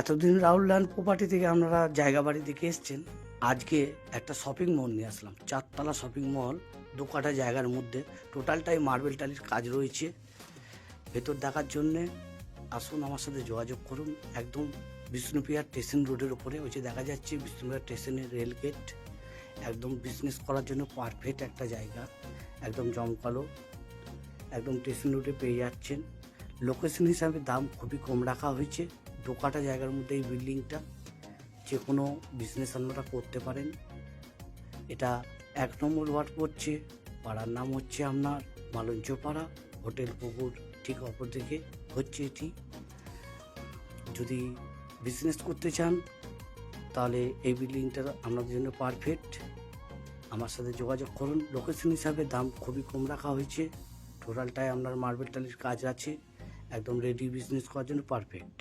এতদিন Rahul land property থেকে আপনারা জায়গা বাড়ি দেখে এসছেন, আজকে একটা শপিং মল নিয়ে আসলাম। চারতলা শপিং মল দু কাঠা জায়গার মধ্যে। টোটালটাই মার্বেল টালির কাজ রয়েছে। ভেতর দেখার জন্যে আসুন আমার সাথে যোগাযোগ করুন। একদম বিষ্ণুপ্রিয়া স্টেশন রোডের উপরে, ওই যে দেখা যাচ্ছে বিষ্ণুপ্রিয়া স্টেশনের রেল গেট একদম বিজনেস করার জন্য পারফেক্ট একটা জায়গা। একদম জমকালো। একদম স্টেশন রোডে পেয়ে যাচ্ছেন। লোকেশন হিসাবে দাম খুবই কম রাখা হয়েছে। দু কাঠা জায়গার মধ্যে এই বিল্ডিংটা যে কোনো বিজনেস আপনারা করতে পারেন। এটা এক নম্বর ওয়ার্ড পড়ছে, পাড়ার নাম হচ্ছে আপনার মালঞ্চ পাড়া হোটেল পুকুর ঠিক অপর দিকে হচ্ছে এটি। যদি বিজনেস করতে চান, তাহলে এই বিল্ডিংটা আপনাদের জন্য পারফেক্ট আমার সাথে যোগাযোগ করুন। লোকেশন হিসাবে দাম খুবই কম রাখা হয়েছে। টোটালটায় আপনার মার্বেল টালির কাজ আছে। একদম রেডি বিজনেস করার জন্য পারফেক্ট